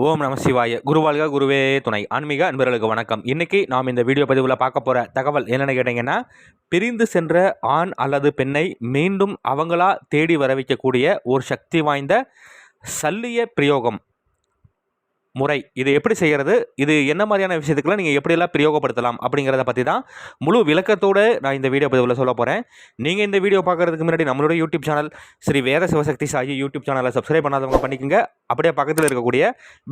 ஓம் நம சிவாய. குருவாழ்க குருவே துணை. ஆன்மீக அன்பர்களுக்கு வணக்கம். இன்றைக்கி நாம் இந்த வீடியோ பதிவில் பார்க்க போகிற தகவல் என்னென்னு கேட்டிங்கன்னா பிரிந்து சென்ற ஆண் அல்லது பெண்ணை மீண்டும் அவங்களா தேடி வர வைக்கக்கூடிய ஒரு சக்தி வாய்ந்த சல்லிய பிரயோகம். முறை. இது எப்படி செய்கிறது இது என்ன மாதிரியான விஷயத்துக்குலாம் நீங்கள் எப்படியெல்லாம் பிரயோகப்படுத்தலாம் அப்படிங்கிறத பற்றி தான் முழு விளக்கத்தோடு நான் இந்த வீடியோ பதிவில் சொல்ல போகிறேன் நீங்கள் இந்த வீடியோ பார்க்குறதுக்கு முன்னாடி நம்மளோட YouTube channel Sri Veda Sivasakthi Saki YouTube சேனலை சப்ஸ்கிரைப் பண்ணாதவங்க பண்ணிக்கோங்க. அப்படியே பக்கத்தில் இருக்கக்கூடிய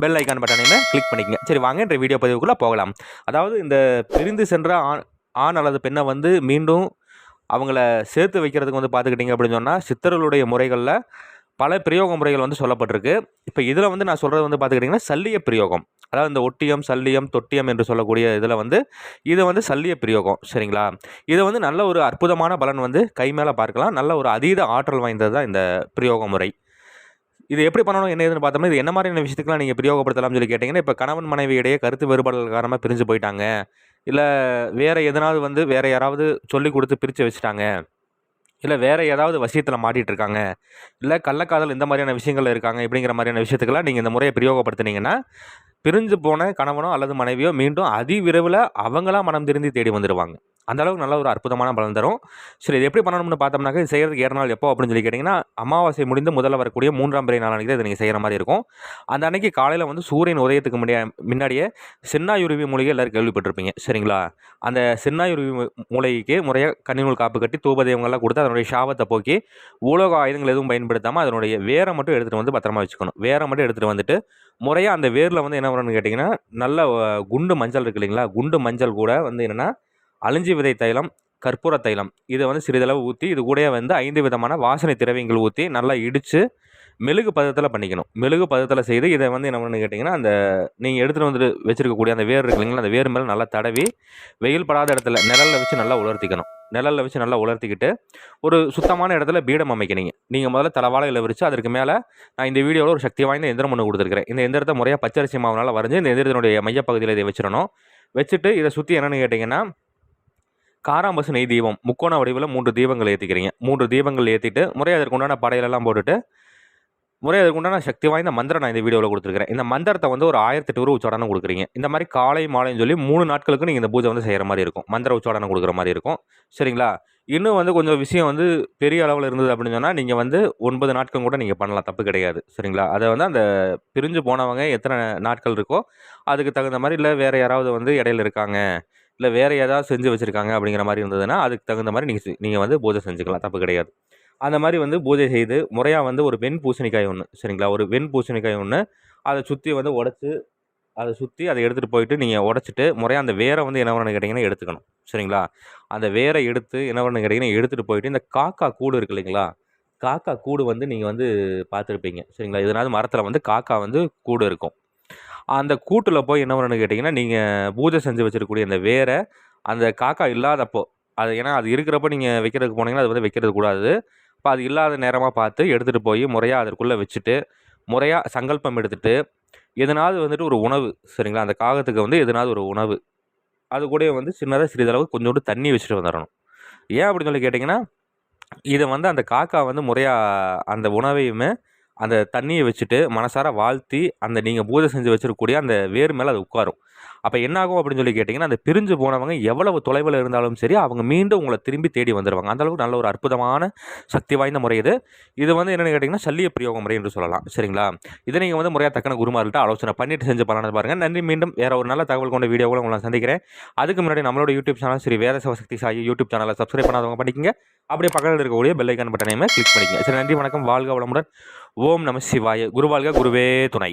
பெல் ஐக்கான் பட்டனையுமே கிளிக் பண்ணிக்கங்க. சரி வாங்க இந்த வீடியோ பதிவுக்குள்ளே போகலாம். அதாவது இந்த பிரிந்து சென்ற ஆண் ஆண் அல்லது பெண்ணை வந்து மீண்டும் அவங்கள சேர்த்து வைக்கிறதுக்கு வந்து பார்த்துக்கிட்டிங்க அப்படின்னு சொன்னால் சித்தர்களுடைய முறைகளில் பல பிரயோக முறைகள் வந்து சொல்லப்பட்டிருக்கு. இப்போ இதில் வந்து நான் சொல்கிறது வந்து பார்த்துக்கிட்டிங்கன்னா சல்லிய பிரயோகம். அதாவது இந்த ஒட்டியம் சல்லியம் தொட்டியம் என்று சொல்லக்கூடிய இதில் வந்து இது வந்து சல்லிய பிரயோகம். சரிங்களா? இது வந்து நல்ல ஒரு அற்புதமான பலன் வந்து கை மேலே பார்க்கலாம். நல்ல ஒரு அதீத ஆற்றல் வாய்ந்தது தான் இந்த பிரயோக முறை. இது எப்படி பண்ணணும் என்ன ஏதுன்னு பார்த்தோம்னா இது என்ன மாதிரியான விஷயத்துக்குலாம் நீங்கள் பிரயோகப்படுத்தலாம்னு சொல்லி கேட்டிங்கன்னா இப்போ கணவன் மனைவி இடையே கருத்து வேறுபாடுகள் காரணமாக பிரிஞ்சு போயிட்டாங்க. இல்லை வேறு எதனாவது வந்து வேறு யாராவது சொல்லி கொடுத்து பிரித்து வச்சுட்டாங்க. இல்லை வேறு ஏதாவது வசியத்தில் மாட்டிகிட்டு இருக்காங்க இல்லை கள்ளக்காதல் இந்த மாதிரியான விஷயங்கள் இருக்காங்க இப்படிங்கிற மாதிரியான விஷயத்துக்கெல்லாம் நீங்கள் இந்த முறையை பிரயோகப்படுத்துனீங்கன்னா பிரிஞ்சு போன கணவனோ அல்லது மனைவியோ மீண்டும் அதிவிரைவில் அவங்களாம் மனம் திருந்தி தேடி வந்துடுவாங்க அந்த அளவுக்கு நல்ல ஒரு அற்புதமான பலன் தரும். சரி இது எப்படி பண்ணணும்னு பார்த்தோம்னாக்க இது செய்கிறதுக்கு ஏற நாள் எப்போ அப்படின்னு சொல்லி கேட்டிங்கன்னா அமாவாசை முடிந்து முதல்ல வரக்கூடிய மூன்றாம் பிறை நாள் அன்றைக்கி இதை நீங்கள் செய்கிற மாதிரி இருக்கும். அந்த அன்னைக்கு காலையில் வந்து சூரியன் உதயத்துக்கு முன்னாடியே முன்னாடியே சின்னாயுருவி மூலிகை எல்லோரும் கேள்விப்பட்டிருப்பீங்க. சரிங்களா? அந்த சின்னாயுருவி மூலிகைக்கு முறையாக கன்னிநூல் காப்பு கட்டி தூபதேவங்கள்லாம் கொடுத்து அதனுடைய சாபத்தை போக்கி உலோக ஆயுதங்கள் எதுவும் பயன்படுத்தாமல் அதனுடைய வேரை மட்டும் எடுத்துகிட்டு வந்து பத்திரமா வச்சுக்கணும். வேரை மட்டும் எடுத்துகிட்டு வந்துட்டு முறையாக அந்த வேரில் வந்து என்ன பண்ணணும்னு கேட்டிங்கன்னா நல்ல குண்டு மஞ்சள் இருக்கு இல்லைங்களா? குண்டு மஞ்சள் கூட வந்து என்னென்னா அழிஞ்சி விதை தைலம் கற்பூர தைலம். இதை வந்து சிறிதளவு ஊற்றி இது கூடயே வந்து ஐந்து விதமான வாசனை திரவியங்கள் ஊற்றி நல்லா இடித்து மெழுகு பதத்தில் பண்ணிக்கணும். மெழுகு பதத்தில் செய்து இதை வந்து என்ன பண்ணு கேட்டிங்கன்னா அந்த நீங்கள் எடுத்துகிட்டு வந்துட்டு வச்சுருக்கக்கூடிய அந்த வேர் இருக்கு இல்லைங்களா அந்த வேர் மேலே நல்லா தடவி வெயில் படாத இடத்துல நிழலில் வச்சு நல்லா உலர்த்திக்கணும். நிழலில் வச்சு நல்லா உலர்த்திக்கிட்டு ஒரு சுத்தமான இடத்துல பீடம் அமைக்கிறீங்க நீங்கள் முதல்ல தலவாழையில் விரித்து அதற்கு மேலே நான் இந்த வீடியோவில் ஒரு சக்தி வாய்ந்த எந்திரம் ஒன்று கொடுத்துருக்கிறேன். இந்த எந்திரத்தை முறையாக பச்சரிசி மாவுனால் வரைஞ்சி இந்த எந்திரத்தினுடைய மையப்பகுதியில் இதை வச்சிடணும். வச்சுட்டு இதை சுற்றி என்னென்னு கேட்டிங்கன்னா காராம்பசு நெய் தீபம் முக்கோண வடிவில் மூன்று தீபங்கள் ஏற்றிக்கிறீங்க மூன்று தீபங்கள் ஏற்றிட்டு முறை அதற்கு உண்டான படையலெல்லாம் போட்டுட்டு முறை அதுக்கு உண்டான சக்தி வாய்ந்த மந்திரம் நான் இந்த வீடியோவில் கொடுத்துருக்கிறேன். இந்த மந்திரத்தை வந்து ஒரு ஆயிரத்தி எட்டு உச்சாடனம் கொடுக்குறீங்க. இந்த மாதிரி காலை மாலைன்னு சொல்லி மூணு நாட்களுக்கு நீங்கள் இந்த பூஜை வந்து செய்கிற மாதிரி இருக்கும். மந்திர உச்சாடனம் கொடுக்குற மாதிரி இருக்கும். சரிங்களா? இன்னும் வந்து கொஞ்சம் விஷயம் வந்து பெரிய அளவில் இருந்தது அப்படின்னு சொன்னால் நீங்கள் வந்து ஒன்பது நாட்கள் கூட நீங்கள் பண்ணலாம். தப்பு கிடையாது. சரிங்களா? அதை வந்து அந்த பிரிஞ்சு போனவங்க எத்தனை நாட்கள் இருக்கோ அதுக்கு தகுந்த மாதிரி இல்லை வேறு யாராவது வந்து இடையில இருக்காங்க இல்லை வேறு ஏதாவது செஞ்சு வச்சுருக்காங்க அப்படிங்கிற மாதிரி இருந்ததுன்னா அதுக்கு தகுந்த மாதிரி நீங்கள் நீங்கள் வந்து பூஜை செஞ்சுக்கலாம். தப்பு கிடையாது. அந்த மாதிரி வந்து பூஜை செய்து முறையாக வந்து ஒரு வெண் பூசணிக்காய் ஒன்று சரிங்களா? ஒரு வெண் பூசணிக்காய் ஒன்று அதை சுற்றி வந்து உடச்சி அதை சுற்றி அதை எடுத்துகிட்டு போயிட்டு நீங்கள் உடச்சிட்டு முறையாக அந்த வேரை வந்து என்ன பண்ணு கேட்டிங்கன்னா எடுத்துக்கணும் சரிங்களா? அந்த வேரை எடுத்து என்ன பண்ணு கேட்டிங்கன்னா எடுத்துகிட்டு போயிட்டு இந்த காக்கா கூடு இருக்கு இல்லைங்களா? காக்கா கூடு வந்து நீங்கள் வந்து பார்த்துருப்பீங்க சரிங்களா? இதனால மரத்தில் வந்து காக்கா வந்து கூடு இருக்கும். அந்த கூட்டில் போய் என்ன பண்ணணும்னு கேட்டிங்கன்னா நீங்கள் பூஜை செஞ்சு வச்சிருக்கக்கூடிய அந்த வேரை அந்த காக்கா இல்லாதப்போ அது ஏன்னா அது இருக்கிறப்ப நீங்கள் வைக்கிறதுக்கு போனீங்கன்னா அது வந்து வைக்கிறது கூடாது. இப்போ அது இல்லாத நேரமாக பார்த்து எடுத்துகிட்டு போய் முறையாக அதற்குள்ளே வச்சுட்டு முறையாக சங்கல்பம் எடுத்துட்டு எதனாவது வந்துட்டு ஒரு உணவு சரிங்களா? அந்த காகத்துக்கு வந்து எதனாவது ஒரு உணவு அது கூட வந்து சின்னதாக சிறிதளவு கொஞ்சோண்டு தண்ணி வச்சுட்டு வந்துடணும் ஏன் அப்படின்னு சொல்லி கேட்டிங்கன்னா இதை வந்து அந்த காக்கா வந்து முறையாக அந்த உணவையுமே அந்த தண்ணியை வச்சுட்டு மனசார வாழ்த்தி அந்த நீங்கள் பூஜை செஞ்சு வச்சிருக்கக்கூடிய அந்த வேர் மேலே அது உட்காரும். அப்போ என்னாகும் அப்படின்னு சொல்லி கேட்டிங்கன்னா அந்த பிரிஞ்சு போனவங்க எவ்வளவு தொலைவில் இருந்தாலும் சரி அவங்க மீண்டும் உங்களை திரும்பி தேடி வந்துடுவாங்க அந்தளவுக்கு நல்ல ஒரு அற்புதமான சக்தி வாய்ந்த முறை இது. இது வந்து என்னென்னு கேட்டிங்கன்னா சல்லிய பிரயோக முறை என்று சொல்லலாம். சரிங்களா? இதை நீங்கள் வந்து முறையாக தக்கன குருமார்கிட்ட ஆலோசனை பண்ணிட்டு செஞ்சு பண்ணணும் பாருங்கள் நன்றி. மீண்டும் வேறு ஒரு நல்ல தகவல் கொண்ட வீடியோவில் உங்களை சந்திக்கிறேன். அதுக்கு முன்னாடி நம்மளோட YouTube channel Sri Veda Sivasakthi Sai YouTube சேனலை சப்ஸ்கிரைப் பண்ணாதவங்க பண்ணிக்கங்க. அப்படியே பக்கத்தில் இருக்கக்கூடிய பெல்லைக்கான் பட்டனையுமே கிளிக் பண்ணிக்கங்க. சரி நன்றி வணக்கம். வாழ்க வளமுடன். ஓம் நம சிவாய. குருவாழ்க குருவே துணை.